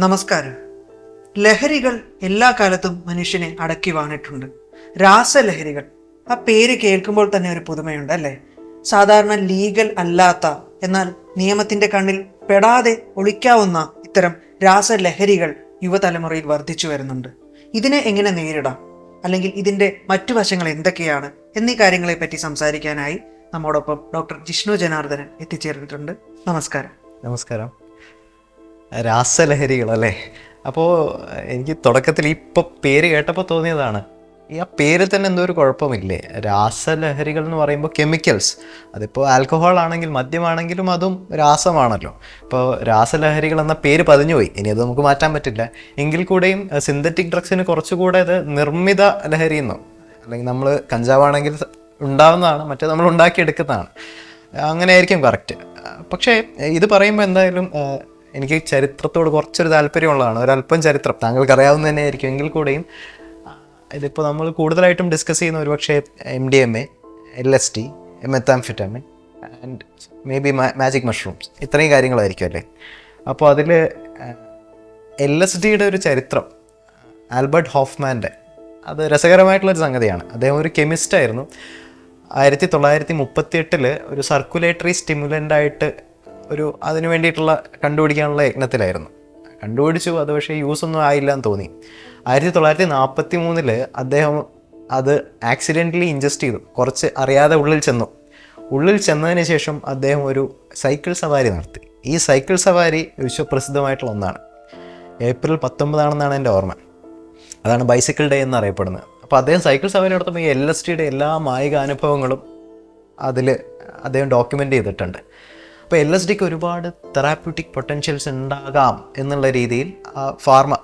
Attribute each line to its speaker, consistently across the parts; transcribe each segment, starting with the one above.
Speaker 1: നമസ്കാരം. ലഹരികൾ എല്ലാ കാലത്തും മനുഷ്യനെ അടക്കി വാണിട്ടുണ്ട്. രാസലഹരികൾ. ആ പേര് കേൾക്കുമ്പോൾ തന്നെ ഒരു പുതുമയുണ്ട് അല്ലേ? സാധാരണ ലീഗൽ അല്ലാത്ത എന്നാൽ നിയമത്തിന്റെ കണ്ണിൽ പെടാതെ ഒളിക്കാവുന്ന ഇത്തരം രാസലഹരികൾ യുവതലമുറയിൽ വർദ്ധിച്ചു വരുന്നുണ്ട്. ഇതിനെ എങ്ങനെ നേരിടാം? അല്ലെങ്കിൽ ഇതിന്റെ മറ്റു വശങ്ങൾ എന്തൊക്കെയാണ്? എന്നീ കാര്യങ്ങളെ പറ്റി സംസാരിക്കാനായി നമ്മോടൊപ്പം ഡോക്ടർ ജിഷ്ണു ജനാർദ്ദനൻ എത്തിച്ചേർന്നിട്ടുണ്ട്. നമസ്കാരം.
Speaker 2: നമസ്കാരം. രാസലഹരികൾ അല്ലേ അപ്പോൾ എനിക്ക് തുടക്കത്തിൽ ഇപ്പോൾ പേര് കേട്ടപ്പോൾ തോന്നിയതാണ്. ഈ ആ പേരിൽ തന്നെ എന്തോ ഒരു കുഴപ്പമില്ലേ? രാസലഹരികൾ എന്ന് പറയുമ്പോൾ കെമിക്കൽസ് അതിപ്പോൾ ആൽക്കഹോൾ ആണെങ്കിൽ മദ്യമാണെങ്കിലും അതും രാസമാണല്ലോ. ഇപ്പോൾ രാസലഹരികൾ എന്ന പേര് പതിഞ്ഞുപോയി. ഇനി അത് നമുക്ക് മാറ്റാൻ പറ്റില്ല. എങ്കിൽ കൂടെയും സിന്തറ്റിക് ഡ്രഗ്സിന് കുറച്ചുകൂടെ അത് നിർമ്മിത ലഹരി എന്നോ അല്ലെങ്കിൽ നമ്മൾ കഞ്ചാവാണെങ്കിൽ ഉണ്ടാവുന്നതാണ് മറ്റേ നമ്മൾ ഉണ്ടാക്കിയെടുക്കുന്നതാണ്. അങ്ങനെ ആയിരിക്കും കറക്റ്റ് പക്ഷേ ഇത് പറയുമ്പോൾ എന്തായാലും എനിക്ക് ചരിത്രത്തോട് കുറച്ചൊരു താല്പര്യമുള്ളതാണ്. ഒരല്പം ചരിത്രം. താങ്കൾക്ക് അറിയാവുന്ന തന്നെ ആയിരിക്കും എങ്കിൽ കൂടെയും ഇതിപ്പോൾ നമ്മൾ കൂടുതലായിട്ടും ഡിസ്കസ് ചെയ്യുന്ന ഒരുപക്ഷെ M D M A L S D methamphetamine and maybe magic mushrooms ഇത്രയും കാര്യങ്ങളായിരിക്കും അല്ലേ? അപ്പോൾ അതിൽ എൽ എസ് ഡിയുടെ ഒരു ചരിത്രം ആൽബർട്ട് ഹോഫ്മാന്റെ അത് രസകരമായിട്ടുള്ളൊരു സംഗതിയാണ്. അദ്ദേഹം ഒരു കെമിസ്റ്റായിരുന്നു. ആയിരത്തി തൊള്ളായിരത്തി മുപ്പത്തി എട്ടിൽ ഒരു സർക്കുലേറ്ററി സ്റ്റിമുലന്റ് ആയിട്ട് ഒരു അതിന് വേണ്ടിയിട്ടുള്ള കണ്ടുപിടിക്കാനുള്ള യജ്ഞത്തിലായിരുന്നു കണ്ടുപിടിച്ചു അത് പക്ഷേ യൂസ് ഒന്നും ആയില്ല എന്ന് തോന്നി. ആയിരത്തി തൊള്ളായിരത്തി നാൽപ്പത്തി മൂന്നിൽ അദ്ദേഹം അത് ആക്സിഡന്റലി ഇൻജസ്റ്റ് ചെയ്തു. കുറച്ച് അറിയാതെ ഉള്ളിൽ ചെന്നു. ഉള്ളിൽ ചെന്നതിന് ശേഷം അദ്ദേഹം ഒരു സൈക്കിൾ സവാരി നടത്തി. ഈ സൈക്കിൾ സവാരി വിശ്വപ്രസിദ്ധമായിട്ടുള്ള ഒന്നാണ്. ഏപ്രിൽ പത്തൊമ്പതാണെന്നാണ് എന്റെ ഓർമ്മ. അതാണ് ബൈസിക്കിൾ ഡേ എന്നറിയപ്പെടുന്നത് അപ്പോൾ അദ്ദേഹം സൈക്കിൾ സവാരി നടത്തുമ്പോൾ ഈ എൽ എസ് ടിയുടെ എല്ലാ മായിക അനുഭവങ്ങളും അതിൽ അദ്ദേഹം ഡോക്യുമെന്റ് ചെയ്തിട്ടുണ്ട്. അപ്പോൾ എൽ എസ് ഡിക്ക് ഒരുപാട് തെറാപ്യൂട്ടിക് പൊട്ടൻഷ്യൽസ് ഉണ്ടാകാം എന്നുള്ള രീതിയിൽ ഫാർമ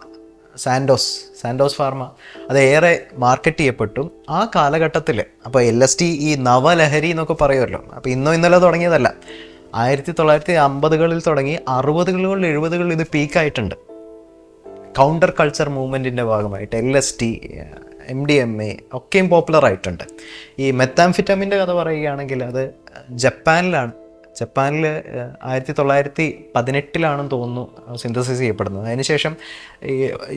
Speaker 2: സാൻഡോസ് സാൻഡോസ് ഫാർമ അത് ഏറെ മാർക്കറ്റ് ചെയ്യപ്പെട്ടു. ആ കാലഘട്ടത്തിൽ അപ്പോൾ എൽ എസ് ടി ഈ നവലഹരി എന്നൊക്കെ പറയുമല്ലോ അപ്പോൾ ഇന്നോ ഇന്നലെ തുടങ്ങിയതല്ല. ആയിരത്തി തൊള്ളായിരത്തി അമ്പതുകളിൽ തുടങ്ങി അറുപതുകളിൽ എഴുപതുകളിൽ ഇത് പീക്കായിട്ടുണ്ട് കൗണ്ടർ കൾച്ചർ മൂവ്മെന്റിന്റെ ഭാഗമായിട്ട് L S D M D M A ഒക്കെയും പോപ്പുലർ ആയിട്ടുണ്ട്. ഈ മെത്താംഫിറ്റമിന്റെ കഥ പറയുകയാണെങ്കിൽ അത് ജപ്പാനിലാണ് ജപ്പാനിൽ ആയിരത്തി തൊള്ളായിരത്തി പതിനെട്ടിലാണെന്ന് തോന്നുന്നു സിന്തസിസ് ചെയ്യപ്പെടുന്നത്. അതിനുശേഷം ഈ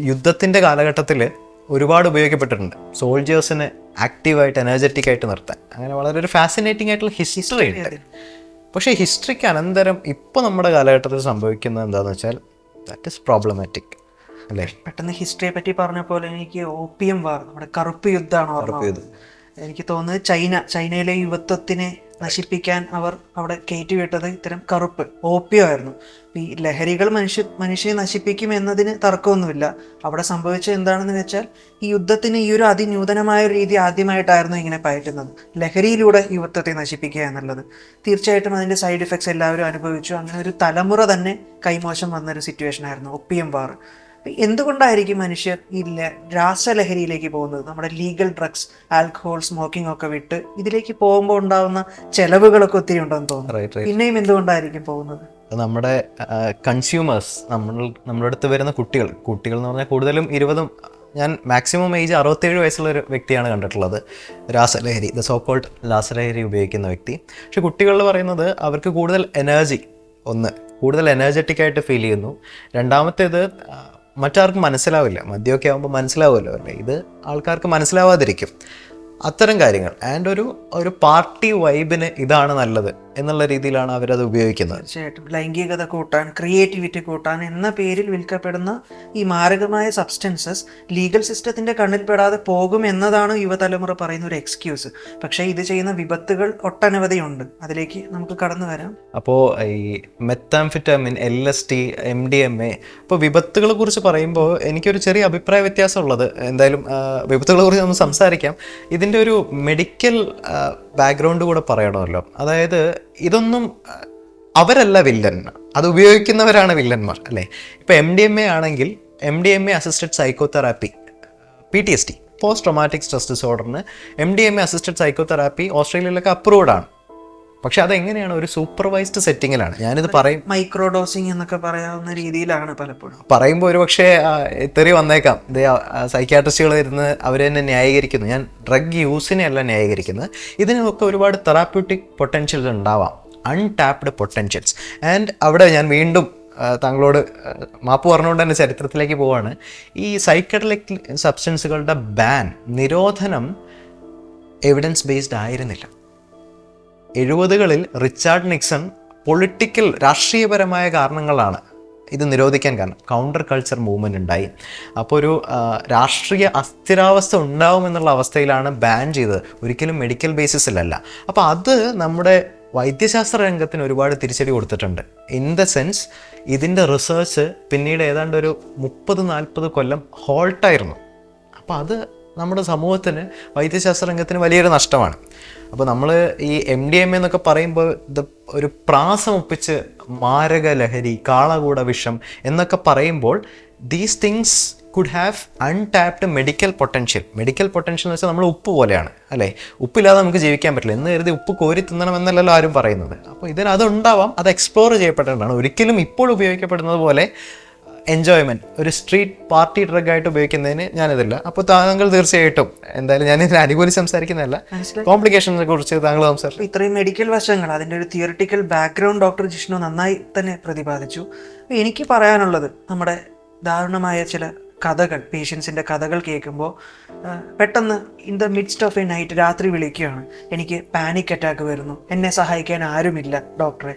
Speaker 2: യുദ്ധത്തിന്റെ കാലഘട്ടത്തിൽ ഒരുപാട് ഉപയോഗിക്കപ്പെട്ടിട്ടുണ്ട്. സോൾജേഴ്സിനെ ആക്റ്റീവായിട്ട് എനർജറ്റിക് ആയിട്ട് നിർത്താൻ. അങ്ങനെ വളരെ ഒരു ഫാസിനേറ്റിംഗ് ആയിട്ടുള്ള ഹിസ്റ്ററി ഉണ്ട്. പക്ഷേ ഹിസ്റ്ററിക്ക് അനന്തരം ഇപ്പോൾ നമ്മുടെ കാലഘട്ടത്തിൽ സംഭവിക്കുന്നത് എന്താണെന്ന് വെച്ചാൽ ദാറ്റ് ഇസ് പ്രോബ്ലമാറ്റിക് അല്ലേ?
Speaker 1: പെട്ടെന്ന് ഹിസ്റ്ററിയെ പറ്റി പറഞ്ഞ പോലെ എനിക്ക് ഓപ്പിയം വാർ നമ്മുടെ കറുപ്പ് യുദ്ധമാണ് കറുപ്പ് യുദ്ധം. എനിക്ക് തോന്നുന്നത് ചൈന ചൈനയിലെ യുവത്വത്തിനെ നശിപ്പിക്കാൻ അവർ അവിടെ കയറ്റിവിട്ടത് ഇത്തരം കറുപ്പ് ഓപ്പിയോ ആയിരുന്നു. ഈ ലഹരികൾ മനുഷ്യ മനുഷ്യനെ നശിപ്പിക്കും എന്നതിന് തർക്കമൊന്നുമില്ല. അവിടെ സംഭവിച്ചത് എന്താണെന്ന് വെച്ചാൽ ഈ യുദ്ധത്തിന് ഈ ഒരു അതിന്യൂതനമായ രീതി ആദ്യമായിട്ടായിരുന്നു ഇങ്ങനെ പയറ്റുന്നത്. ലഹരിയിലൂടെ യുവത്വത്തെ നശിപ്പിക്കുക എന്നുള്ളത്. തീർച്ചയായിട്ടും അതിന്റെ സൈഡ് ഇഫക്ട്സ് എല്ലാവരും അനുഭവിച്ചു. അങ്ങനെ ഒരു തലമുറ തന്നെ കൈമോശം വന്നൊരു സിറ്റുവേഷൻ ആയിരുന്നു. Opium war. എന്തുകൊണ്ടായിരിക്കും മനുഷ്യർ ഈ രാസലഹരിയിലേക്ക് പോകുന്നത്? നമ്മുടെ ലീഗൽ ഡ്രഗ്സ് ആൽക്കഹോൾ സ്മോക്കിംഗ് ഒക്കെ വിട്ട് ഇതിലേക്ക് പോകുമ്പോൾ ഉണ്ടാവുന്ന ചെലവുകളൊക്കെ ഒത്തിരി ഉണ്ടെന്ന് തോന്നുന്നു. പിന്നെയും എന്തുകൊണ്ടായിരിക്കും പോകുന്നത്?
Speaker 2: നമ്മുടെ കൺസ്യൂമേഴ്സ് നമ്മൾ നമ്മുടെ അടുത്ത് വരുന്ന കുട്ടികൾ കുട്ടികൾ എന്ന് പറഞ്ഞാൽ കൂടുതലും ഇരുപതും ഞാൻ മാക്സിമം ഏജ് അറുപത്തേഴ് വയസ്സുള്ള ഒരു വ്യക്തിയാണ് കണ്ടിട്ടുള്ളത്. രാസലഹരി ദ സോക്കോൾഡ് രാസലഹരി ഉപയോഗിക്കുന്ന വ്യക്തി. പക്ഷെ കുട്ടികളിൽ പറയുന്നത് അവർക്ക് കൂടുതൽ എനർജി ഒന്ന് കൂടുതൽ എനർജറ്റിക് ആയിട്ട് ഫീൽ ചെയ്യുന്നു. രണ്ടാമത്തേത് മറ്റാർക്കും മനസ്സിലാവില്ല. മദ്യമൊക്കെ ആകുമ്പോൾ മനസ്സിലാവുമല്ലോ അല്ലേ? ഇത് ആൾക്കാർക്ക് മനസ്സിലാവാതിരിക്കും. അത്തരം കാര്യങ്ങൾ. ആൻഡ് ഒരു ഒരു പാർട്ടി വൈബിന് ഇതാണ് നല്ലത്. എന്നുള്ള രീതിയിലാണ് അവരത് ഉപയോഗിക്കുന്നത്.
Speaker 1: തീർച്ചയായിട്ടും. ലൈംഗികത കൂട്ടാൻ ക്രിയേറ്റിവിറ്റി കൂട്ടാൻ എന്ന പേരിൽ വിൽക്കപ്പെടുന്ന ഈ മാരകമായ സബ്സ്റ്റൻസസ് ലീഗൽ സിസ്റ്റത്തിന്റെ കണ്ണിൽപ്പെടാതെ പോകും എന്നതാണ് യുവതലമുറ പറയുന്ന ഒരു എക്സ്ക്യൂസ് പക്ഷേ ഇത് ചെയ്യുന്ന വിപത്തുകൾ ഒട്ടനവധിയുണ്ട്. അതിലേക്ക് നമുക്ക് കടന്നു വരാം.
Speaker 2: അപ്പോൾ ഈ methamphetamine L S D M D M A അപ്പോൾ വിപത്തുകളെ കുറിച്ച് പറയുമ്പോൾ എനിക്കൊരു ചെറിയ അഭിപ്രായ വ്യത്യാസമുള്ളത്. എന്തായാലും വിപത്തുകളെ കുറിച്ച് നമ്മൾ സംസാരിക്കാം. ഇതിന്റെ ഒരു മെഡിക്കൽ ബാക്ക്ഗ്രൗണ്ട് കൂടെ പറയണമല്ലോ. അതായത് ഇതൊന്നും അവരല്ല വില്ലൻ. അത് ഉപയോഗിക്കുന്നവരാണ് വില്ലന്മാർ അല്ലേ? ഇപ്പോൾ എം ഡി എം എ ആണെങ്കിൽ M D M A assisted psychotherapy P T S D post traumatic stress ഡിസോർഡറിന് M D M A assisted psychotherapy ഓസ്ട്രേലിയയിലൊക്കെ approved ആണ്. പക്ഷെ അതെങ്ങനെയാണ് ഒരു സൂപ്പർവൈസ്ഡ് സെറ്റിങ്ങിലാണ്? ഞാനിത് പറയും
Speaker 1: മൈക്രോ ഡോസിങ് എന്നൊക്കെ പറയാവുന്ന രീതിയിലാണ് പലപ്പോഴും.
Speaker 2: പറയുമ്പോൾ ഒരു പക്ഷേ തെറി വന്നേക്കാം. ഇത് സൈക്യാട്രിസ്റ്റുകൾ ഇരുന്ന് അവർ തന്നെ ന്യായീകരിക്കുന്നു. ഞാൻ ഡ്രഗ് യൂസിനെ അല്ല ന്യായീകരിക്കുന്നത്. ഇതിനൊക്കെ ഒരുപാട് തെറാപ്യൂട്ടിക് പൊട്ടൻഷ്യൽസ് ഉണ്ടാവാം. Untapped potentials. ആൻഡ് അവിടെ ഞാൻ വീണ്ടും താങ്കളോട് മാപ്പ് പറഞ്ഞുകൊണ്ട് തന്നെ ചരിത്രത്തിലേക്ക് പോവാണ്. ഈ സൈക്കഡലിക് സബ്സ്റ്റൻസുകളുടെ ബാൻ നിരോധനം എവിഡൻസ് ബേസ്ഡ് ആയിരുന്നില്ല. എഴുപതുകളിൽ റിച്ചാർഡ് നിക്സൺ പൊളിറ്റിക്കൽ രാഷ്ട്രീയപരമായ കാരണങ്ങളാണ് ഇത് നിരോധിക്കാൻ കാരണം. കൗണ്ടർ കൾച്ചർ മൂവ്മെന്റ് ഉണ്ടായി. അപ്പോൾ ഒരു രാഷ്ട്രീയ അസ്ഥിരാവസ്ഥ ഉണ്ടാവുമെന്നുള്ള അവസ്ഥയിലാണ് ബാൻ ചെയ്തത്. ഒരിക്കലും മെഡിക്കൽ ബേസിസിലല്ല അപ്പോൾ അത് നമ്മുടെ വൈദ്യശാസ്ത്ര രംഗത്തിന് ഒരുപാട് തിരിച്ചടി കൊടുത്തിട്ടുണ്ട്. ഇൻ ദ സെൻസ് ഇതിന്റെ റിസേർച്ച് പിന്നീട് ഏതാണ്ട് ഒരു മുപ്പത് നാൽപ്പത് കൊല്ലം ഹോൾട്ടായിരുന്നു അപ്പോൾ അത് നമ്മുടെ സമൂഹത്തിന് വൈദ്യശാസ്ത്ര രംഗത്തിന് വലിയൊരു നഷ്ടമാണ്. അപ്പോൾ നമ്മൾ ഈ എം ഡി എം എന്നൊക്കെ പറയുമ്പോൾ ഇത് ഒരു പ്രാസം ഒപ്പിച്ച് മാരക ലഹരി കാളകൂട വിഷം എന്നൊക്കെ പറയുമ്പോൾ these things could have untapped medical potential medical potential എന്ന് വെച്ചാൽ നമ്മൾ ഉപ്പ് പോലെയാണ് അല്ലേ? ഉപ്പില്ലാതെ നമുക്ക് ജീവിക്കാൻ പറ്റില്ല. എന്ന് കരുതി ഉപ്പ് കോരി തിന്നണം എന്നല്ലല്ലോ ആരും പറയുന്നത്. അപ്പോൾ ഇതിന് അതുണ്ടാവാം അത് എക്സ്പ്ലോർ ചെയ്യപ്പെടേണ്ടതാണ്. ഒരിക്കലും ഇപ്പോൾ ഉപയോഗിക്കപ്പെടുന്നത് പോലെ എൻജോയ്മെന്റ് ഒരു സ്ട്രീറ്റ് പാർട്ടി ഡ്രഗ് ആയിട്ട് ഉപയോഗിക്കുന്നതിന് ഞാനിതില്ല. അപ്പോൾ താങ്കൾ തീർച്ചയായിട്ടും എന്തായാലും ഞാൻ ഇതിനെ അനുകൂലിച്ച് സംസാരിക്കുന്നതല്ല. കോംപ്ലിക്കേഷൻസിനെ കുറിച്ച് താങ്കൾ സംസാരിച്ചു.
Speaker 1: ഇത്രയും മെഡിക്കൽ വശങ്ങൾ അതിന്റെ ഒരു തിയറിറ്റിക്കൽ ബാക്ക്ഗ്രൗണ്ട് ഡോക്ടർ ജിഷ്ണു നന്നായി തന്നെ പ്രതിപാദിച്ചു. എനിക്ക് പറയാനുള്ളത് നമ്മുടെ ദാരുണമായ ചില കഥകൾ പേഷ്യൻസിന്റെ കഥകൾ കേൾക്കുമ്പോൾ പെട്ടെന്ന് in the midst of a night രാത്രി വിളിക്കുകയാണ്. എനിക്ക് പാനിക് അറ്റാക്ക് വരുന്നു. എന്നെ സഹായിക്കാൻ ആരുമില്ല ഡോക്ടറെ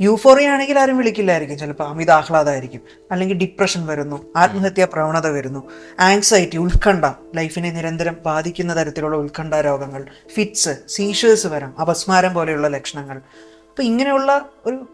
Speaker 1: യൂഫോറിയ ആണെങ്കിൽ ആരും വിളിക്കില്ലായിരിക്കും. ചിലപ്പോൾ അമിത ആഹ്ലാദമായിരിക്കും അല്ലെങ്കിൽ ഡിപ്രഷൻ വരുന്നു. ആത്മഹത്യാ പ്രവണത വരുന്നു. ആങ്സൈറ്റി ഉത്കണ്ഠ. ലൈഫിനെ നിരന്തരം ബാധിക്കുന്ന തരത്തിലുള്ള ഉത്കണ്ഠ രോഗങ്ങൾ. ഫിറ്റ്സ് സീഷേഴ്സ് വരാം. അപസ്മാരം പോലെയുള്ള ലക്ഷണങ്ങൾ. അപ്പോൾ ഇങ്ങനെയുള്ള ഒരു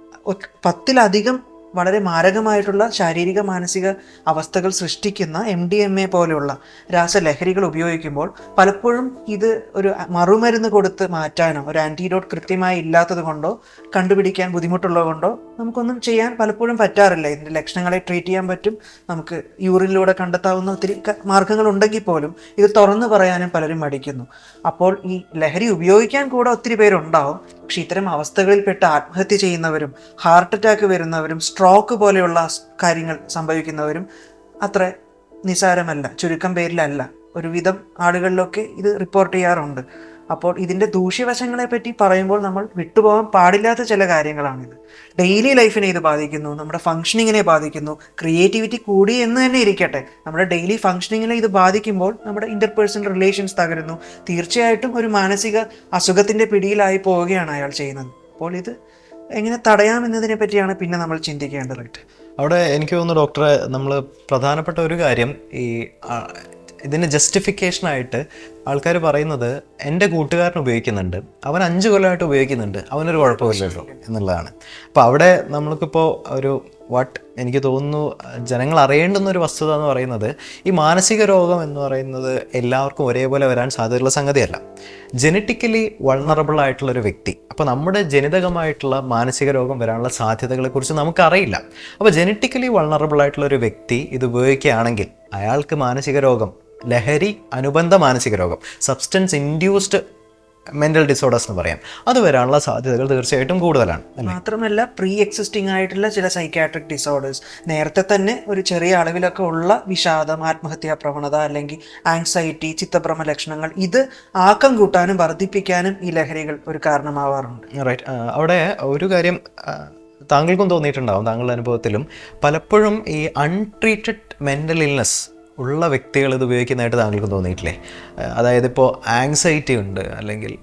Speaker 1: പത്തിലധികം വളരെ മാരകമായിട്ടുള്ള ശാരീരിക മാനസിക അവസ്ഥകൾ സൃഷ്ടിക്കുന്ന എം ഡി എം എ പോലെയുള്ള രാസലഹരികൾ ഉപയോഗിക്കുമ്പോൾ പലപ്പോഴും ഇത് ഒരു മറുമരുന്ന് കൊടുത്ത് മാറ്റാനോ ഒരു ആന്റിഡോട്ട് കൃത്യമായി ഇല്ലാത്തത് കൊണ്ടോ കണ്ടുപിടിക്കാൻ ബുദ്ധിമുട്ടുള്ളത് കൊണ്ടോ നമുക്കൊന്നും ചെയ്യാൻ പലപ്പോഴും പറ്റാറില്ല. ഇതിന്റെ ലക്ഷണങ്ങളെ ട്രീറ്റ് ചെയ്യാൻ പറ്റും. നമുക്ക് യൂറിനിലൂടെ കണ്ടെത്താവുന്ന ഒത്തിരി മാർഗങ്ങളുണ്ടെങ്കിൽ പോലും ഇത് തുറന്നു പറയാനും പലരും മടിക്കുന്നു. അപ്പോൾ ഈ ലഹരി ഉപയോഗിക്കാൻ കൂടെ ഒത്തിരി പേരുണ്ടാവും. പക്ഷെ ഇത്തരം അവസ്ഥകളിൽപ്പെട്ട് ആത്മഹത്യ ചെയ്യുന്നവരും ഹാർട്ട് അറ്റാക്ക് വരുന്നവരും പോലെയുള്ള കാര്യങ്ങൾ സംഭവിക്കുന്നവരും അത്ര നിസാരമല്ല ചുരുക്കം പേരിലല്ല. ഒരുവിധം ആളുകളിലൊക്കെ ഇത് റിപ്പോർട്ട് ചെയ്യാറുണ്ട്. അപ്പോൾ ഇതിന്റെ ദൂഷ്യവശങ്ങളെ പറ്റി പറയുമ്പോൾ നമ്മൾ വിട്ടുപോകാൻ പാടില്ലാത്ത ചില കാര്യങ്ങളാണിത്. ഡെയിലി ലൈഫിനെ ഇത് ബാധിക്കുന്നു നമ്മുടെ ഫങ്ഷനിങ്ങിനെ ബാധിക്കുന്നു ക്രിയേറ്റിവിറ്റി കൂടി എന്ന് തന്നെ ഇരിക്കട്ടെ. നമ്മുടെ ഡെയിലി ഫങ്ഷനിങ്ങിനെ ഇത് ബാധിക്കുമ്പോൾ നമ്മുടെ ഇന്റർപേഴ്സണൽ റിലേഷൻസ് തകരുന്നു. തീർച്ചയായിട്ടും ഒരു മാനസിക അസുഖത്തിന്റെ പിടിയിലായി പോവുകയാണ് അയാൾ ചെയ്യുന്നത്. അപ്പോൾ ഇത് എങ്ങനെ തടയാമെന്നതിനെ പറ്റിയാണ് പിന്നെ നമ്മൾ ചിന്തിക്കേണ്ടത്.
Speaker 2: അവിടെ എനിക്ക് തോന്നുന്നു ഡോക്ടറെ നമ്മൾ പ്രധാനപ്പെട്ട ഒരു കാര്യം ഈ ഇതിന് ജസ്റ്റിഫിക്കേഷനായിട്ട് ആൾക്കാർ പറയുന്നത് എന്റെ കൂട്ടുകാരൻ ഉപയോഗിക്കുന്നുണ്ട്. അവൻ അഞ്ച് കൊല്ലമായിട്ട് ഉപയോഗിക്കുന്നുണ്ട്. അവനൊരു കുഴപ്പമില്ലല്ലോ എന്നുള്ളതാണ്. അപ്പോൾ അവിടെ നമ്മൾക്കിപ്പോൾ ഒരു വാട്ട് എനിക്ക് തോന്നുന്നു ജനങ്ങൾ അറിയേണ്ടുന്ന ഒരു വസ്തുത എന്ന് പറയുന്നത് ഈ മാനസിക രോഗം എന്ന് പറയുന്നത് എല്ലാവർക്കും ഒരേപോലെ വരാൻ സാധ്യതയുള്ള സംഗതിയല്ല. ജനറ്റിക്കലി വൾണറബിൾ ആയിട്ടുള്ള ഒരു വ്യക്തി. അപ്പോൾ നമ്മുടെ ജനിതകമായിട്ടുള്ള മാനസിക രോഗം വരാനുള്ള സാധ്യതകളെക്കുറിച്ച് നമുക്കറിയില്ല. അപ്പോൾ ജനറ്റിക്കലി വൾണറബിൾ ആയിട്ടുള്ള ഒരു വ്യക്തി ഇത് ഉപയോഗിക്കുകയാണെങ്കിൽ അയാൾക്ക് മാനസിക രോഗം ലഹരി അനുബന്ധ മാനസിക രോഗം സബ്സ്റ്റൻസ് ഇൻഡ്യൂസ്ഡ് മെന്റൽ ഡിസോർഡേഴ്സ് എന്ന് പറയാം. അത് വരാനുള്ള സാധ്യതകൾ തീർച്ചയായിട്ടും കൂടുതലാണ്
Speaker 1: മാത്രമല്ല പ്രീ എക്സിസ്റ്റിംഗ് ആയിട്ടുള്ള ചില സൈക്കാട്രിക് ഡിസോർഡേഴ്സ് നേരത്തെ തന്നെ ഒരു ചെറിയ അളവിലൊക്കെ ഉള്ള വിഷാദം ആത്മഹത്യാ പ്രവണത അല്ലെങ്കിൽ ആങ്സൈറ്റി ചിത്തഭ്രമ ലക്ഷണങ്ങൾ ഇത് ആക്കം കൂട്ടാനും വർദ്ധിപ്പിക്കാനും ഈ ലഹരികൾ ഒരു കാരണമാവാറുണ്ട്.
Speaker 2: റൈറ്റ് അവിടെ ഒരു കാര്യം താങ്കൾക്കും തോന്നിയിട്ടുണ്ടാവും താങ്കളുടെ അനുഭവത്തിലും. പലപ്പോഴും ഈ അൺട്രീറ്റഡ് മെന്റൽ ഇൽനെസ് ഉള്ള വ്യക്തികൾ ഇത് ഉപയോഗിക്കുന്നതായിട്ട് താങ്കൾക്ക് തോന്നിയിട്ടില്ലേ? അതായത് ഇപ്പോൾ ആങ്സൈറ്റി ഉണ്ട് അല്ലെങ്കിൽ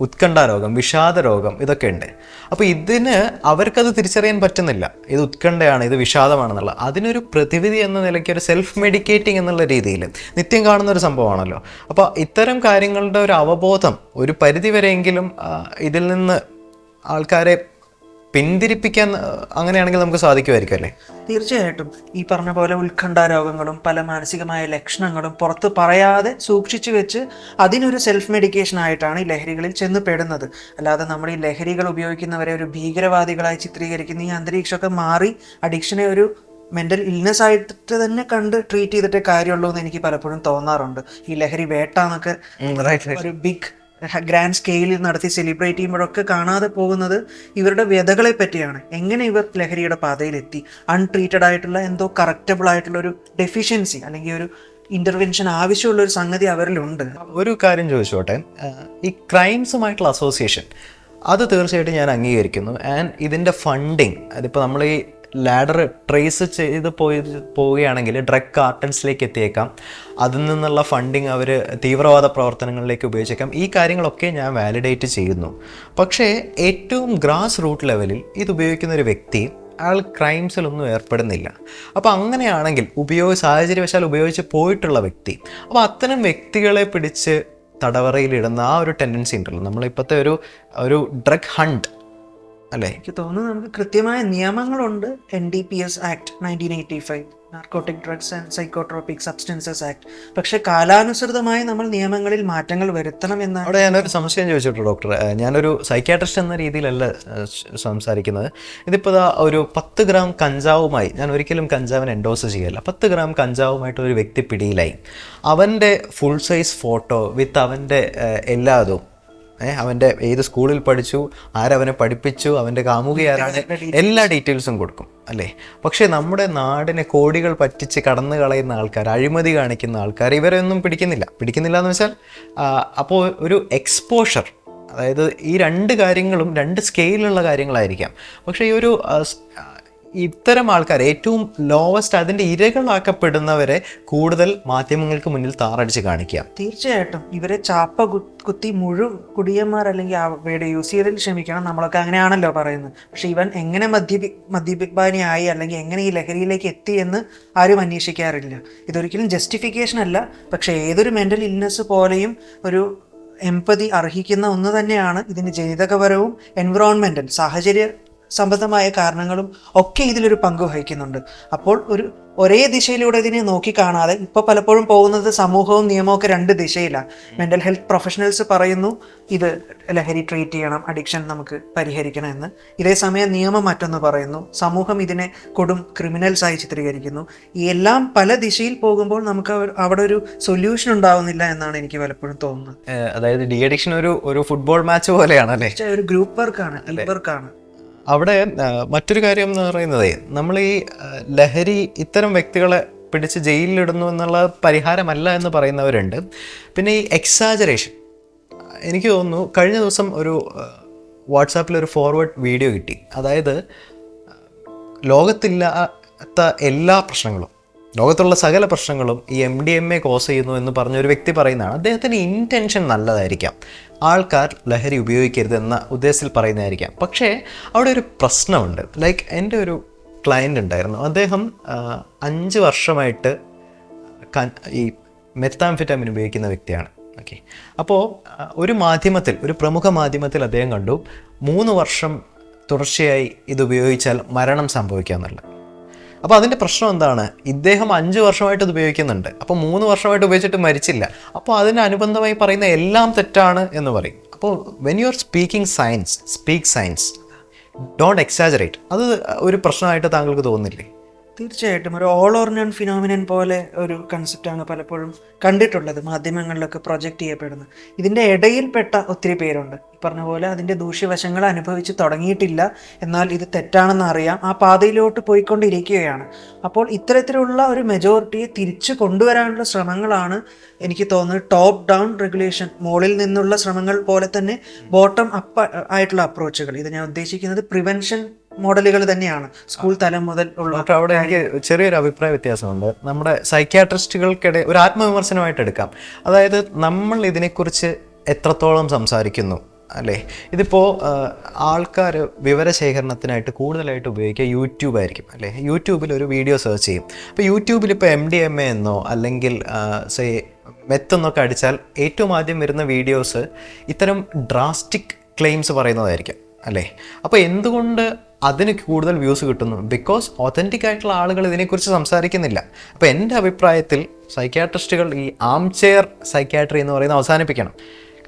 Speaker 2: ഉത്കണ്ഠ രോഗം വിഷാദ രോഗം ഇതൊക്കെ ഉണ്ട്. അപ്പോൾ ഇതിന് അവർക്കത് തിരിച്ചറിയാൻ പറ്റുന്നില്ല. ഇത് ഉത്കണ്ഠയാണ് ഇത് വിഷാദമാണെന്നുള്ള അതിനൊരു പ്രതിവിധി എന്ന നിലയ്ക്ക് ഒരു സെൽഫ് മെഡിക്കേറ്റിംഗ് എന്നുള്ള രീതിയിൽ നിത്യം കാണുന്ന ഒരു സംഭവമാണല്ലോ. അപ്പോൾ ഇത്തരം കാര്യങ്ങളുടെ ഒരു അവബോധം ഒരു പരിധിവരെയെങ്കിലും ഇതിൽ നിന്ന് ആൾക്കാരെ പിന്തിരിപ്പിക്കാൻ അങ്ങനെയാണെങ്കിൽ നമുക്ക് സാധിക്കുമായിരിക്കും അല്ലേ?
Speaker 1: തീർച്ചയായിട്ടും. ഈ പറഞ്ഞ പോലെ ഉത്കണ്ഠ രോഗങ്ങളും പല മാനസികമായ ലക്ഷണങ്ങളും പുറത്ത് പറയാതെ സൂക്ഷിച്ചു വെച്ച് അതിനൊരു സെൽഫ് മെഡിക്കേഷൻ ആയിട്ടാണ് ഈ ലഹരികളിൽ ചെന്ന് പെടുന്നത്. അല്ലാതെ നമ്മൾ ഈ ലഹരികൾ ഉപയോഗിക്കുന്നവരെ ഒരു ഭീകരവാദികളായി ചിത്രീകരിക്കുന്ന ഈ അന്തരീക്ഷമൊക്കെ മാറി അഡിക്ഷനെ ഒരു മെന്റൽ ഇൽനെസ് ആയിട്ട് തന്നെ കണ്ട് ട്രീറ്റ് ചെയ്തിട്ടേ കാര്യമുള്ളൂ എന്ന് എനിക്ക് പലപ്പോഴും തോന്നാറുണ്ട്. ഈ ലഹരി വേട്ട എന്നൊക്കെ ഒരു ബിഗ് ഗ്രാൻഡ് സ്കെയിലിൽ നടത്തി സെലിബ്രേറ്റ് ചെയ്യുമ്പോഴൊക്കെ കാണാതെ പോകുന്നത് ഇവരുടെ വ്യതകളെ പറ്റിയാണ്. എങ്ങനെ ഇവർ ലഹരിയുടെ പാതയിലെത്തി? അൺട്രീറ്റഡ് ആയിട്ടുള്ള എന്തോ കറക്റ്റബിൾ ആയിട്ടുള്ള ഒരു ഡെഫിഷ്യൻസി അല്ലെങ്കിൽ ഒരു ഇന്റർവെൻഷൻ ആവശ്യമുള്ള ഒരു സംഗതി അവരിലുണ്ട്.
Speaker 2: ഒരു കാര്യം ചോദിച്ചോട്ടെ? ഈ ക്രൈംസുമായിട്ടുള്ള അസോസിയേഷൻ അത് തീർച്ചയായിട്ടും ഞാൻ അംഗീകരിക്കുന്നു. ആൻഡ് ഇതിന്റെ ഫണ്ടിങ് അതിപ്പോൾ നമ്മൾ ഈ ലാഡർ ട്രേസ് ചെയ്ത് പോയി പോവുകയാണെങ്കിൽ ഡ്രഗ് കാർട്ടൻസിലേക്ക് എത്തിയേക്കാം. അതിൽ നിന്നുള്ള ഫണ്ടിങ് അവർ തീവ്രവാദ പ്രവർത്തനങ്ങളിലേക്ക് ഉപയോഗിച്ചേക്കാം. ഈ കാര്യങ്ങളൊക്കെ ഞാൻ വാലിഡേറ്റ് ചെയ്യുന്നു. പക്ഷേ ഏറ്റവും ഗ്രാസ് റൂട്ട് ലെവലിൽ ഇത് ഉപയോഗിക്കുന്ന ഒരു വ്യക്തി അയാൾ ക്രൈംസിലൊന്നും ഏർപ്പെടുന്നില്ല. അപ്പോൾ അങ്ങനെയാണെങ്കിൽ ഉപയോഗ സാഹചര്യവശാൽ ഉപയോഗിച്ച് പോയിട്ടുള്ള വ്യക്തി അപ്പോൾ അത്തരം വ്യക്തികളെ പിടിച്ച് തടവറയിലിടുന്ന ആ ഒരു ടെൻഡൻസി ഉണ്ടല്ലോ. നമ്മളിപ്പോഴത്തെ ഒരു ഒരു ഡ്രഗ് ഹണ്ട് അല്ലേ?
Speaker 1: എനിക്ക് തോന്നുന്നു നമുക്ക് കൃത്യമായ നിയമങ്ങളുണ്ട്. N D P S act nineteen eighty five narcotic drugs and psychotropic substances act പക്ഷെ കാലാനുസൃതമായി നമ്മൾ നിയമങ്ങളിൽ മാറ്റങ്ങൾ വരുത്തണം എന്ന്
Speaker 2: അവിടെ ഞാനൊരു സംശയം ചോദിച്ചിട്ടു ഡോക്ടർ. ഞാനൊരു സൈക്യാട്രിസ്റ്റ് എന്ന രീതിയിലല്ല സംസാരിക്കുന്നത്. ഇതിപ്പോൾ ഒരു പത്ത് ഗ്രാം കഞ്ചാവുമായി ഞാൻ ഒരിക്കലും കഞ്ചാവിന് എൻഡോസ് ചെയ്യല്ല. പത്ത് ഗ്രാം കഞ്ചാവുമായിട്ട് ഒരു വ്യക്തി പിടിയിലായി. അവന്റെ ഫുൾ സൈസ് ഫോട്ടോ വിത്ത് അവന്റെ എല്ലാതും അവന്റെ ഏത് സ്കൂളിൽ പഠിച്ചു ആരവനെ പഠിപ്പിച്ചു അവന്റെ കാമുകി ആരാണ് എല്ലാ ഡീറ്റെയിൽസും കൊടുക്കും അല്ലേ? പക്ഷേ നമ്മുടെ നാടിനെ കോടികൾ പറ്റിച്ച് കടന്നു കളയുന്ന ആൾക്കാർ അഴിമതി കാണിക്കുന്ന ആൾക്കാർ ഇവരെ ഒന്നും പിടിക്കുന്നില്ല. പിടിക്കുന്നില്ല എന്ന് വെച്ചാൽ അപ്പോൾ ഒരു എക്സ്പോഷർ അതായത് ഈ രണ്ട് കാര്യങ്ങളും രണ്ട് സ്കെയിലുള്ള കാര്യങ്ങളായിരിക്കാം. പക്ഷേ ഈ ഒരു ഇത്തരം ആൾക്കാർ ഏറ്റവും ലോവസ്റ്റ് അതിന്റെ ഇരകളാക്കപ്പെടുന്നവരെ കൂടുതൽ മാധ്യമങ്ങൾക്ക് മുന്നിൽ താറടിച്ച് കാണിക്കുക.
Speaker 1: തീർച്ചയായിട്ടും. ഇവരെ ചാപ്പ കുത്തി മുഴു കുടിയന്മാർ അല്ലെങ്കിൽ അവയുടെ യൂസ് ചെയ്തതിൽ ക്ഷമിക്കണം. നമ്മളൊക്കെ അങ്ങനെയാണല്ലോ പറയുന്നത്. പക്ഷെ ഇവൻ എങ്ങനെ മദ്യപി ആയി അല്ലെങ്കിൽ എങ്ങനെ ഈ ലഹരിയിലേക്ക് എത്തി എന്ന് ആരും അന്വേഷിക്കാറില്ല. ഇതൊരിക്കലും ജസ്റ്റിഫിക്കേഷൻ അല്ല. പക്ഷെ ഏതൊരു മെന്റൽ ഇൽനെസ് പോലെയും ഒരു എംപതി അർഹിക്കുന്ന ഒന്ന് തന്നെയാണ് ഇതിന് ജനിതകപരവും എൻവിറോൺമെന്റൽ സാഹചര്യ സംബന്ധമായ കാരണങ്ങളും ഒക്കെ ഇതിലൊരു പങ്ക് വഹിക്കുന്നുണ്ട്. അപ്പോൾ ഒരു ഒരേ ദിശയിലൂടെ ഇതിനെ നോക്കി കാണാതെ ഇപ്പോൾ പലപ്പോഴും പോകുന്നത് സമൂഹവും നിയമവും ഒക്കെ രണ്ട് ദിശയിലാണ്. മെന്റൽ ഹെൽത്ത് പ്രൊഫഷണൽസ് പറയുന്നു ഇത് ലഹരി ട്രീറ്റ് ചെയ്യണം അഡിക്ഷൻ നമുക്ക് പരിഹരിക്കണം എന്ന്. ഇതേ സമയം നിയമം മറ്റൊന്ന് പറയുന്നു സമൂഹം ഇതിനെ കൊടും ക്രിമിനൽസ് ആയി ചിത്രീകരിക്കുന്നു. ഈ എല്ലാം പല ദിശയിൽ പോകുമ്പോൾ നമുക്ക് അവിടെ ഒരു സൊല്യൂഷൻ ഉണ്ടാവുന്നില്ല എന്നാണ് എനിക്ക് പലപ്പോഴും തോന്നുന്നത്.
Speaker 2: അതായത് ഡി അഡിക്ഷൻ ഒരു ഒരു ഫുട്ബോൾ മാച്ച് പോലെയാണ് അല്ലേ
Speaker 1: ഒരു ഗ്രൂപ്പ് വർക്കാണ് ടീം വർക്കാണ്
Speaker 2: അവിടെ മറ്റൊരു കാര്യം എന്ന് പറയുന്നത് നമ്മൾ ഈ ലഹരി ഇത്തരം വ്യക്തികളെ പിടിച്ച് ജയിലിലിടുന്നു എന്നുള്ള പരിഹാരമല്ല എന്ന് പറയുന്നവരുണ്ട്. പിന്നെ ഈ എക്സാജറേഷൻ എനിക്ക് തോന്നുന്നു കഴിഞ്ഞ ദിവസം ഒരു വാട്സാപ്പിൽ ഒരു ഫോർവേഡ് വീഡിയോ കിട്ടി. അതായത് ലോകത്തില്ലാത്ത എല്ലാ പ്രശ്നങ്ങളും ലോകത്തുള്ള സകല പ്രശ്നങ്ങളും ഈ M D M A cause ചെയ്യുന്നു എന്ന് പറഞ്ഞ ഒരു വ്യക്തി പറയുന്നതാണ്. അദ്ദേഹത്തിന് ഇന്റൻഷൻ നല്ലതായിരിക്കാം. ആൾക്കാർ ലഹരി ഉപയോഗിക്കരുത് എന്ന ഉദ്ദേശത്തിൽ പറയുന്നതായിരിക്കാം. പക്ഷേ അവിടെ ഒരു പ്രശ്നമുണ്ട്. ലൈക്ക് എന്റെ ഒരു ക്ലയന്റ് ഉണ്ടായിരുന്നു. അദ്ദേഹം അഞ്ച് വർഷമായിട്ട് ഈ മെത്താംഫിറ്റാമിൻ ഉപയോഗിക്കുന്ന വ്യക്തിയാണ്. ഓക്കെ അപ്പോൾ ഒരു മാധ്യമത്തിൽ ഒരു പ്രമുഖ മാധ്യമത്തിൽ അദ്ദേഹം കണ്ടു. മൂന്ന് വർഷം തുടർച്ചയായി ഇത് ഉപയോഗിച്ചാൽ മരണം സംഭവിക്കാമെന്നുള്ളത് അപ്പോൾ അതിന്റെ പ്രശ്നം എന്താണ്? ഇദ്ദേഹം അഞ്ച് വർഷമായിട്ട് ഇത് ഉപയോഗിക്കുന്നുണ്ട്. അപ്പോൾ മൂന്ന് വർഷമായിട്ട് ഉപയോഗിച്ചിട്ട് മരിച്ചില്ല. അപ്പോൾ അതിന് അനുബന്ധമായി പറയുന്ന എല്ലാം തെറ്റാണ് എന്ന് പറയും. അപ്പോൾ when you are speaking science speak science don't exaggerate അത് ഒരു പ്രശ്നമായിട്ട് താങ്കൾക്ക് തോന്നുന്നില്ലേ
Speaker 1: തീർച്ചയായിട്ടും ഒരു ഓൾ ഓർ നൺ ഫിനോമിനൻ പോലെ ഒരു കൺസെപ്റ്റാണ് പലപ്പോഴും കണ്ടിട്ടുള്ളത് മാധ്യമങ്ങളിലൊക്കെ പ്രൊജക്റ്റ് ചെയ്യപ്പെടുന്നത്. ഇതിന്റെ ഇടയിൽപ്പെട്ട ഒത്തിരി പേരുണ്ട്. പറഞ്ഞ പോലെ അതിന്റെ ദൂഷ്യവശങ്ങൾ അനുഭവിച്ച് തുടങ്ങിയിട്ടില്ല. എന്നാൽ ഇത് തെറ്റാണെന്ന് അറിയാം. ആ പാതയിലോട്ട് പോയിക്കൊണ്ടിരിക്കുകയാണ്. അപ്പോൾ ഇത്തരത്തിലുള്ള ഒരു മെജോറിറ്റിയെ തിരിച്ചു കൊണ്ടുവരാനുള്ള ശ്രമങ്ങളാണ് എനിക്ക് തോന്നുന്നത് ടോപ്പ് ഡൗൺ റെഗുലേഷൻ മുകളിൽ നിന്നുള്ള ശ്രമങ്ങൾ പോലെ തന്നെ ബോട്ടം അപ്പ് ആയിട്ടുള്ള അപ്രോച്ചുകൾ ഇത് ഞാൻ ഉദ്ദേശിക്കുന്നത് പ്രിവെൻഷൻ മോഡലുകൾ തന്നെയാണ്. സ്കൂൾ തലം മുതൽ ഉള്ള
Speaker 2: അവിടെ എനിക്ക് ചെറിയൊരു അഭിപ്രായ വ്യത്യാസമുണ്ട്. നമ്മുടെ സൈക്യാട്രിസ്റ്റുകൾക്കിടെ ഒരു ആത്മവിമർശനമായിട്ട് എടുക്കാം. അതായത് നമ്മൾ ഇതിനെക്കുറിച്ച് എത്രത്തോളം സംസാരിക്കുന്നു അല്ലേ? ഇതിപ്പോൾ ആൾക്കാർ വിവരശേഖരണത്തിനായിട്ട് കൂടുതലായിട്ട് ഉപയോഗിക്കുക യൂട്യൂബ് ആയിരിക്കും അല്ലേ? യൂട്യൂബിൽ ഒരു വീഡിയോ സെർച്ച് ചെയ്യും. അപ്പോൾ യൂട്യൂബിൽ ഇപ്പോൾ എം ഡി എം എ എന്നോ അല്ലെങ്കിൽ സേ മെത്ത് എന്നൊക്കെ അടിച്ചാൽ ഏറ്റവും ആദ്യം വരുന്ന വീഡിയോസ് ഇത്തരം ഡ്രാസ്റ്റിക് ക്ലെയിംസ് പറയുന്നതായിരിക്കും. അല്ലേ? അപ്പോൾ എന്തുകൊണ്ട് അതിന് കൂടുതൽ വ്യൂസ് കിട്ടുന്നു? ബിക്കോസ് ഒത്തന്റിക് ആയിട്ടുള്ള ആളുകൾ ഇതിനെക്കുറിച്ച് സംസാരിക്കുന്നില്ല. അപ്പോൾ എന്റെ അഭിപ്രായത്തിൽ സൈക്യാട്രിസ്റ്റുകൾ ഈ ആം ചെയർ സൈക്യാട്രി എന്ന് പറയുന്നത് അവസാനിപ്പിക്കണം.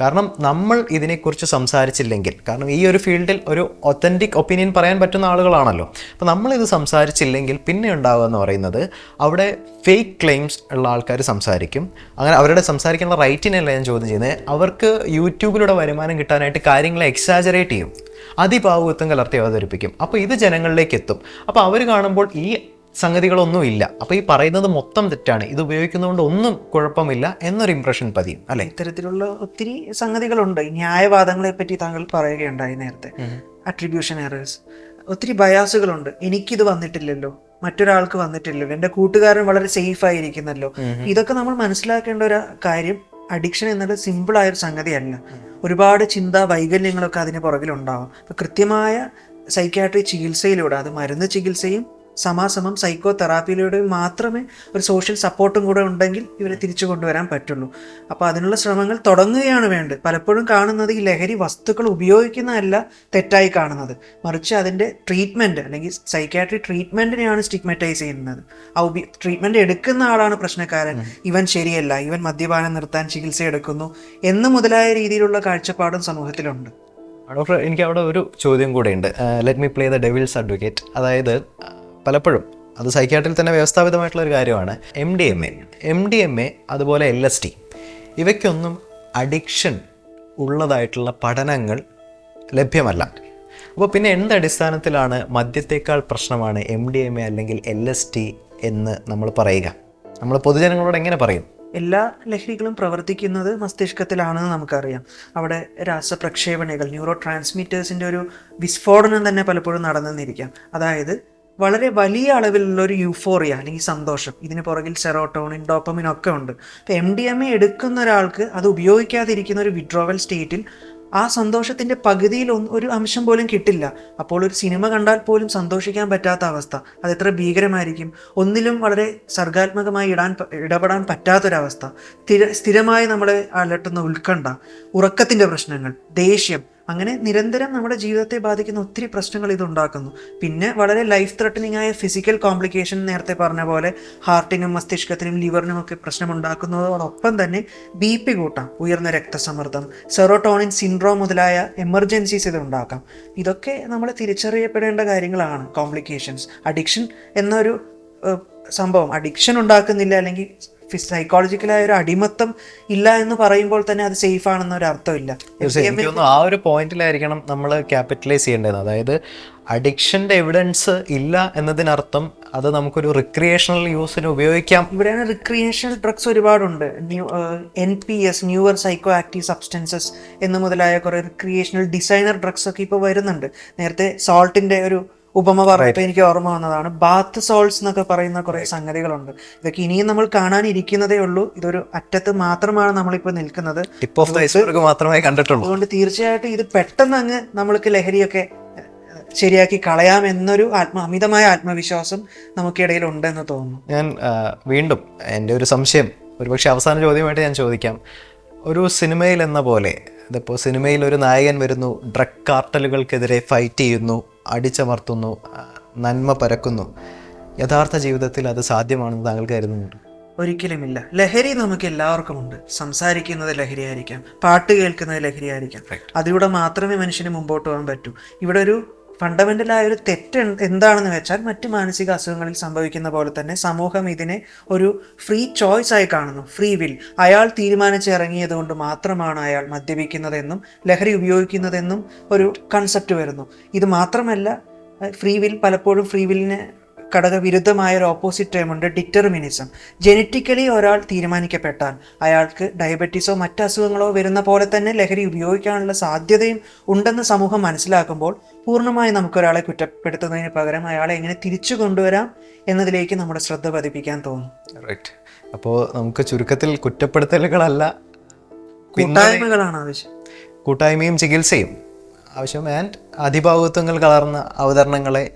Speaker 2: കാരണം നമ്മൾ ഇതിനെക്കുറിച്ച് സംസാരിച്ചില്ലെങ്കിൽ കാരണം ഈ ഒരു ഫീൽഡിൽ ഒരു ഒത്തന്റിക് ഒപ്പീനിയൻ പറയാൻ പറ്റുന്ന ആളുകളാണല്ലോ. അപ്പോൾ നമ്മളിത് സംസാരിച്ചില്ലെങ്കിൽ പിന്നെ ഉണ്ടാവുക എന്ന് പറയുന്നത് അവിടെ ഫേക്ക് ക്ലെയിംസ് ഉള്ള ആൾക്കാർ സംസാരിക്കും. അങ്ങനെ അവരുടെ സംസാരിക്കാനുള്ള റൈറ്റിനല്ല ഞാൻ ചോദ്യം ചെയ്യുന്നത് അവർക്ക് യൂട്യൂബിലൂടെ വരുമാനം കിട്ടാനായിട്ട് കാര്യങ്ങളെ എക്സാജറേറ്റ് ചെയ്യും. അതിഭാവുകത്വം കലർത്തി അവതരിപ്പിക്കും. അപ്പോൾ ഇത് ജനങ്ങളിലേക്ക് എത്തും. അപ്പോൾ അവർ കാണുമ്പോൾ ഈ സംഗതികളൊന്നും ഇല്ല അപ്പോൾ ഈ പറയുന്നത് മൊത്തം തെറ്റാണ്. ഇത് ഉപയോഗിക്കുന്നതുകൊണ്ട് ഒന്നും കുഴപ്പമില്ല എന്നൊരു ഇംപ്രഷൻ പതിയും. അല്ലെ?
Speaker 1: ഇത്തരത്തിലുള്ള ഒത്തിരി സംഗതികളുണ്ട്. ന്യായവാദങ്ങളെ പറ്റി താങ്കൾ പറയുകയുണ്ടായി നേരത്തെ. അട്രിബ്യൂഷൻ എറേഴ്സ് ഒത്തിരി ബയാസുകളുണ്ട്. എനിക്കിത് വന്നിട്ടില്ലല്ലോ. മറ്റൊരാൾക്ക് വന്നിട്ടില്ലല്ലോ. എന്റെ കൂട്ടുകാരൻ വളരെ സേഫ് ആയിരിക്കുന്നല്ലോ. ഇതൊക്കെ നമ്മൾ മനസ്സിലാക്കേണ്ട ഒരു കാര്യം അഡിക്ഷൻ എന്നത് സിമ്പിൾ ആയ ഒരു സംഗതിയല്ല. ഒരുപാട് ചിന്ത വൈകല്യങ്ങളൊക്കെ അതിന് പുറകിലുണ്ടാവും. അപ്പം കൃത്യമായ സൈക്യാട്രി ചികിത്സയിലൂടെ അത് മരുന്ന് ചികിത്സയും സമാസമം സൈക്കോ തെറാപ്പിയിലൂടെ മാത്രമേ ഒരു സോഷ്യൽ സപ്പോർട്ടും കൂടെ ഉണ്ടെങ്കിൽ ഇവരെ തിരിച്ചു കൊണ്ടുവരാൻ പറ്റുള്ളൂ. അപ്പോൾ അതിനുള്ള ശ്രമങ്ങൾ തുടങ്ങുകയാണ് വേണ്ടത്. പലപ്പോഴും കാണുന്നത് ഈ ലഹരി വസ്തുക്കൾ ഉപയോഗിക്കുന്നതല്ല തെറ്റായി കാണുന്നത്. മറിച്ച് അതിന്റെ ട്രീറ്റ്മെന്റ് അല്ലെങ്കിൽ സൈക്കാട്രി ട്രീറ്റ്മെന്റിനെയാണ് സ്റ്റിഗ്മറ്റൈസ് ചെയ്യുന്നത്. ആ ഉപ ട്രീറ്റ്മെന്റ് എടുക്കുന്ന ആളാണ് പ്രശ്നക്കാരൻ. ഇവൻ ശരിയല്ല. ഇവൻ മദ്യപാനം നിർത്താൻ ചികിത്സ എടുക്കുന്നു എന്ന് മുതലായ രീതിയിലുള്ള കാഴ്ചപ്പാടും സമൂഹത്തിലുണ്ട്.
Speaker 2: ഡോക്ടർ എനിക്ക് അവിടെ ഒരു ചോദ്യം കൂടെ ഉണ്ട് let me play the devil's advocate അതായത് പലപ്പോഴും അത് സൈക്യാട്രിയിൽ തന്നെ വ്യവസ്ഥാപിതമായിട്ടുള്ള ഒരു കാര്യമാണ്. M D M A M D M A അതുപോലെ എൽ എസ് ടി ഇവയ്ക്കൊന്നും അഡിക്ഷൻ ഉള്ളതായിട്ടുള്ള പഠനങ്ങൾ ലഭ്യമല്ല. അപ്പോൾ പിന്നെ എന്ത് അടിസ്ഥാനത്തിലാണ് മദ്യത്തേക്കാൾ പ്രശ്നമാണ് എം ഡി എം എ അല്ലെങ്കിൽ എൽ എസ് ടി എന്ന് നമ്മൾ പറയുക? നമ്മൾ പൊതുജനങ്ങളോട് എങ്ങനെ പറയും?
Speaker 1: എല്ലാ ലഹരികളും പ്രവർത്തിക്കുന്നത് മസ്തിഷ്കത്തിലാണെന്ന് നമുക്കറിയാം. അവിടെ രാസപ്രക്ഷേപണികൾ ന്യൂറോ ട്രാൻസ്മിറ്റേഴ്സിന്റെ ഒരു വിസ്ഫോടനം തന്നെ പലപ്പോഴും നടന്നെന്നിരിക്കാം അതായത് വളരെ വലിയ അളവിലുള്ള ഒരു യൂഫോറിയ അല്ലെങ്കിൽ സന്തോഷം. ഇതിന് പുറകിൽ സെറോട്ടോണിൻ ഡോപ്പമിൻ ഒക്കെ ഉണ്ട്. അപ്പോൾ എം ഡി എം എ എടുക്കുന്ന ഒരാൾക്ക് അത് ഉപയോഗിക്കാതിരിക്കുന്ന ഒരു വിഡ്രോവൽ സ്റ്റേറ്റിൽ ആ സന്തോഷത്തിന്റെ പകുതിയിൽ ഒരു അംശം പോലും കിട്ടില്ല. അപ്പോൾ ഒരു സിനിമ കണ്ടാൽ പോലും സന്തോഷിക്കാൻ പറ്റാത്ത അവസ്ഥ. അത് എത്ര ഭീകരമായിരിക്കും. ഒന്നിലും വളരെ സർഗാത്മകമായി ഇടാൻ ഇടപെടാൻ പറ്റാത്തൊരവസ്ഥ. സ്ഥിര സ്ഥിരമായി നമ്മളെ അലട്ടുന്ന ഉത്കണ്ഠ ഉറക്കത്തിന്റെ പ്രശ്നങ്ങൾ ദേഷ്യം അങ്ങനെ നിരന്തരം നമ്മുടെ ജീവിതത്തെ ബാധിക്കുന്ന ഒത്തിരി പ്രശ്നങ്ങൾ ഇതുണ്ടാക്കുന്നു പിന്നെ വളരെ ലൈഫ് ത്രട്ടനിങ് ആയ ഫിസിക്കൽ കോംപ്ലിക്കേഷൻ നേരത്തെ പറഞ്ഞ പോലെ ഹാർട്ടിനും മസ്തിഷ്കത്തിനും ലിവറിനും ഒക്കെ പ്രശ്നം ഉണ്ടാക്കുന്നതോടൊപ്പം തന്നെ ബി പി കൂട്ടാം ഉയർന്ന രക്തസമ്മർദ്ദം സെറോട്ടോണിൻ സിൻഡ്രോം മുതലായ എമർജൻസീസ് ഇത് ഉണ്ടാക്കാം. ഇതൊക്കെ നമ്മൾ തിരിച്ചറിയപ്പെടേണ്ട കാര്യങ്ങളാണ് കോംപ്ലിക്കേഷൻസ് അഡിക്ഷൻ എന്നൊരു സംഭവം. അഡിക്ഷൻ ഉണ്ടാക്കുന്നില്ല അല്ലെങ്കിൽ സൈക്കോളജിക്കലായ ഒരു അടിമത്തം ഇല്ല എന്ന് പറയുമ്പോൾ തന്നെ അത് സേഫ് ആണെന്നൊരു അർത്ഥമില്ല.
Speaker 2: തീർച്ചയായും. എനിക്ക് തോന്നുന്നു ആ ഒരു പോയിന്റിലായിരിക്കണം നമ്മൾ ക്യാപിറ്റലൈസ് ചെയ്യേണ്ടത്. അതായത് അഡിക്ഷന്റെ എവിഡൻസ് ഇല്ല എന്നതിനർത്ഥം അത് നമുക്കൊരു റിക്രിയേഷണൽ യൂസിന് ഉപയോഗിക്കാം.
Speaker 1: ഇവിടെയാണ് റിക്രിയേഷണൽ ഡ്രഗ്സ് ഒരുപാടുണ്ട്. New N P S newer psychoactive substances എന്ന് മുതലായ കുറേ റിക്രിയേഷണൽ ഡിസൈനർ ഡ്രഗ്സ് ഒക്കെ ഇപ്പോൾ വരുന്നുണ്ട്. നേരത്തെ സോൾട്ടിന്റെ ഒരു ഉപമ പറഞ്ഞപ്പോൾ എനിക്ക് ഓർമ്മ വന്നതാണ്. ബാത്ത് സോൾട്സ് എന്നൊക്കെ പറയുന്ന കുറെ സംഗതികളുണ്ട്. ഇതൊക്കെ ഇനിയും നമ്മൾ കാണാനിരിക്കുന്നതേ ഉള്ളൂ. ഇതൊരു അറ്റത്ത് മാത്രമാണ് നമ്മളിപ്പോൾ നിൽക്കുന്നത്.
Speaker 2: ടിപ്പ് ഓഫ് ദ ഐസ്ബർഗ് മാത്രമേ കണ്ടിട്ടുള്ളൂ.
Speaker 1: അതുകൊണ്ട് തീർച്ചയായിട്ടും ഇത് പെട്ടെന്ന് അങ്ങ് നമ്മൾക്ക് ലഹരിയൊക്കെ ശരിയാക്കി കളയാം എന്നൊരു ആത്മ അമിതമായ ആത്മവിശ്വാസം നമുക്കിടയിൽ ഉണ്ടെന്ന് തോന്നുന്നു.
Speaker 2: ഞാൻ വീണ്ടും എന്റെ ഒരു സംശയം ഒരുപക്ഷെ അവസാന ചോദ്യമായിട്ട് ഞാൻ ചോദിക്കാം. ഒരു സിനിമയിൽ എന്ന പോലെ ഇതിപ്പോൾ സിനിമയിൽ ഒരു നായകൻ വരുന്നു ഡ്രഗ് കാർട്ടലുകൾക്കെതിരെ ഫൈറ്റ് ചെയ്യുന്നു അടിച്ചമർത്തുന്നു നന്മ പരക്കുന്നു. യഥാർത്ഥ ജീവിതത്തിൽ അത് സാധ്യമാണെന്ന് താങ്കൾ കരുതുന്നുണ്ട്?
Speaker 1: ഒരിക്കലുമില്ല. ലഹരി നമുക്ക് എല്ലാവർക്കും ഉണ്ട് സംസാരിക്കുന്നത് ലഹരിയായിരിക്കാം പാട്ട് കേൾക്കുന്നത് ലഹരിയായിരിക്കാം. അതിലൂടെ മാത്രമേ മനുഷ്യന് മുമ്പോട്ട് പോകാൻ പറ്റൂ. ഇവിടെ ഒരു ഫണ്ടമെന്റൽ ആയ ഒരു തെറ്റ് എന്ത് എന്താണെന്ന് വെച്ചാൽ മറ്റ് മാനസിക അസുഖങ്ങളിൽ സംഭവിക്കുന്ന പോലെ തന്നെ സമൂഹം ഇതിനെ ഒരു ഫ്രീ ചോയ്സ് ആയി കാണുന്നു ഫ്രീ വിൽ അയാൾ തീരുമാനിച്ച് ഇറങ്ങിയത് കൊണ്ട് മാത്രമാണ് അയാൾ മദ്യപിക്കുന്നതെന്നും ലഹരി ഉപയോഗിക്കുന്നതെന്നും ഒരു കൺസെപ്റ്റ് വരുന്നു. ഇത് മാത്രമല്ല ഫ്രീ വിൽ പലപ്പോഴും ഫ്രീ വില്ലിന് ഘടകവിരുദ്ധമായ ഒരു ഓപ്പോസിറ്റ് ടേമുണ്ട് ഡിറ്റർമിനിസം ജനറ്റിക്കലി ഒരാൾ തീരുമാനിക്കപ്പെട്ടാൽ അയാൾക്ക് ഡയബറ്റീസോ മറ്റ് അസുഖങ്ങളോ വരുന്ന പോലെ തന്നെ ലഹരി ഉപയോഗിക്കാനുള്ള സാധ്യതയും ഉണ്ടെന്ന് സമൂഹം മനസ്സിലാക്കുമ്പോൾ പൂർണമായി നമുക്കൊരാളെ കുറ്റപ്പെടുത്തുന്നതിന് പകരം അയാളെ എങ്ങനെ തിരിച്ചു കൊണ്ടുവരാം എന്നതിലേക്ക് നമ്മുടെ ശ്രദ്ധ പതിപ്പിക്കാൻ തോന്നും.
Speaker 2: റൈറ്റ് അപ്പോൾ നമുക്ക് ചുരുക്കത്തിൽ കുറ്റപ്പെടുത്തലുകളല്ല
Speaker 1: കൂട്ടായ്മകളാണ് ആവശ്യം.
Speaker 2: കൂട്ടായ്മയും ചികിത്സയും ആവശ്യം. ആൻഡ് അതിഭാവുത്വങ്ങൾ കലർന്ന അവതരണങ്ങളെ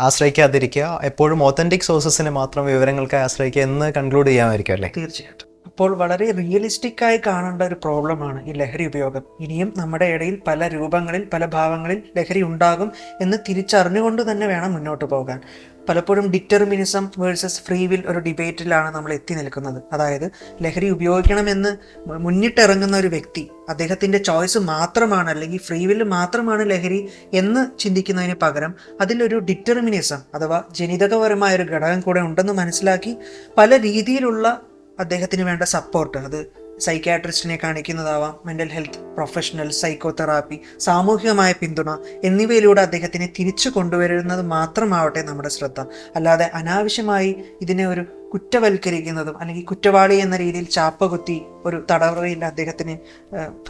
Speaker 2: ആശ്രയിക്കാതിരിക്കുക. എപ്പോഴും ഓത്തന്റിക് സോഴ്സസിനെ മാത്രം വിവരങ്ങൾക്കായി ആശ്രയിക്കുക എന്ന് കൺക്ലൂഡ് ചെയ്യാമായിരിക്കും അല്ലേ?
Speaker 1: തീർച്ചയായിട്ടും. അപ്പോൾ വളരെ റിയലിസ്റ്റിക് ആയി കാണേണ്ട ഒരു പ്രോബ്ലമാണ് ഈ ലഹരി ഉപയോഗം. ഇനിയും നമ്മുടെ ഇടയിൽ പല രൂപങ്ങളിൽ പല ഭാവങ്ങളിൽ ലഹരി ഉണ്ടാകും എന്ന് തിരിച്ചറിഞ്ഞുകൊണ്ട് തന്നെ വേണം മുന്നോട്ട് പോകാൻ. പലപ്പോഴും ഡിറ്റർമിനിസം വേഴ്സസ് ഫ്രീ വിൽ ഒരു ഡിബേറ്റിലാണ് നമ്മൾ എത്തി നിൽക്കുന്നത്. അതായത് ലഹരി ഉപയോഗിക്കണമെന്ന് മുന്നിട്ടിറങ്ങുന്ന ഒരു വ്യക്തി അദ്ദേഹത്തിന്റെ ചോയ്സ് മാത്രമാണ് അല്ലെങ്കിൽ ഫ്രീ വിൽ മാത്രമാണ് ലഹരി എന്ന് ചിന്തിക്കുന്നതിന് പകരം അതിലൊരു ഡിറ്റർമിനിസം അഥവാ ജനിതകപരമായ ഒരു ഘടകം കൂടെ ഉണ്ടെന്ന് മനസ്സിലാക്കി പല രീതിയിലുള്ള അദ്ദേഹത്തിന് വേണ്ട സപ്പോർട്ട് അത് സൈക്യാട്രിസ്റ്റിനെ കാണിക്കുന്നതാവാം മെന്റൽ ഹെൽത്ത് പ്രൊഫഷണൽ സൈക്കോതെറാപ്പി സാമൂഹികമായ പിന്തുണ എന്നിവയിലൂടെ അദ്ദേഹത്തിനെ തിരിച്ചു കൊണ്ടുവരുന്നത് മാത്രമാവട്ടെ നമ്മുടെ ശ്രദ്ധ. അല്ലാതെ അനാവശ്യമായി ഇതിനെ ഒരു കുറ്റവൽക്കരിക്കുന്നതും അല്ലെങ്കിൽ കുറ്റവാളി എന്ന രീതിയിൽ ചാപ്പകുത്തി ഒരു തടവറയിൽ അദ്ദേഹത്തിന്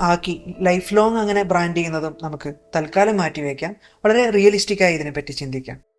Speaker 1: ആക്കി ലൈഫ് ലോങ് അങ്ങനെ ബ്രാൻഡ് ചെയ്യുന്നതും നമുക്ക് തൽക്കാലം മാറ്റിവെക്കാം. വളരെ റിയലിസ്റ്റിക്കായി ഇതിനെപ്പറ്റി ചിന്തിക്കാം.